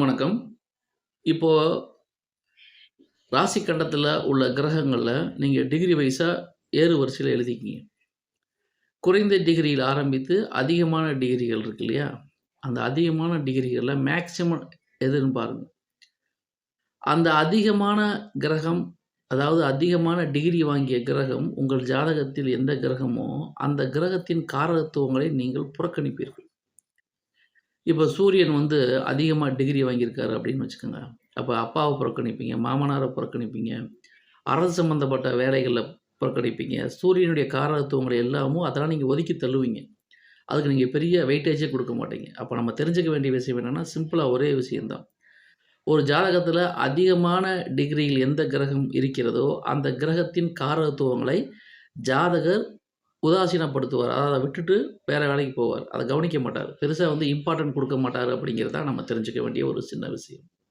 வணக்கம். இப்போ ராசி உள்ள கிரகங்களில் நீங்கள் டிகிரி வைஸாக ஏறு வரிசையில் எழுதிக்கிங்க குறைந்த டிகிரியில் ஆரம்பித்து அதிகமான டிகிரிகள் இருக்கு இல்லையா? அந்த அதிகமான டிகிரிகளில் மேக்சிமம் எதுன்னு பாருங்க. அந்த அதிகமான கிரகம், அதாவது அதிகமான டிகிரி வாங்கிய கிரகம் உங்கள் ஜாதகத்தில் எந்த கிரகமோ, அந்த கிரகத்தின் காரகத்துவங்களை நீங்கள் புறக்கணிப்பீர்கள். இப்போ சூரியன் வந்து அதிகமாக டிகிரி வாங்கியிருக்காரு அப்படின்னு வச்சுக்கோங்க. அப்போ அப்பாவை புறக்கணிப்பீங்க, மாமனாரை புறக்கணிப்பீங்க, அரசு சம்மந்தப்பட்ட வேலைகளில் புறக்கணிப்பீங்க. சூரியனுடைய காரகத்துவங்களை எல்லாமும் அதெல்லாம் நீங்கள் ஒதுக்கி தள்ளுவீங்க. அதுக்கு நீங்கள் பெரிய வெயிட்டேஜே கொடுக்க மாட்டீங்க. அப்போ நம்ம தெரிஞ்சுக்க வேண்டிய விஷயம் என்னென்னா சிம்பிளாக ஒரே விஷயந்தான் ஒரு ஜாதகத்தில் அதிகமான டிகிரியில் எந்த கிரகம் இருக்கிறதோ, அந்த கிரகத்தின் காரகத்துவங்களை ஜாதகர் உதாசீனப்படுத்துவார். அத விட்டுட்டு வேறு வேலைக்கு போவார். அதை கவனிக்க மாட்டார் பெருசாக வந்து இம்பார்ட்டன்ட் கொடுக்க மாட்டார் அப்படிங்கிறது தான் நம்ம தெரிஞ்சுக்க வேண்டிய ஒரு சின்ன விஷயம்.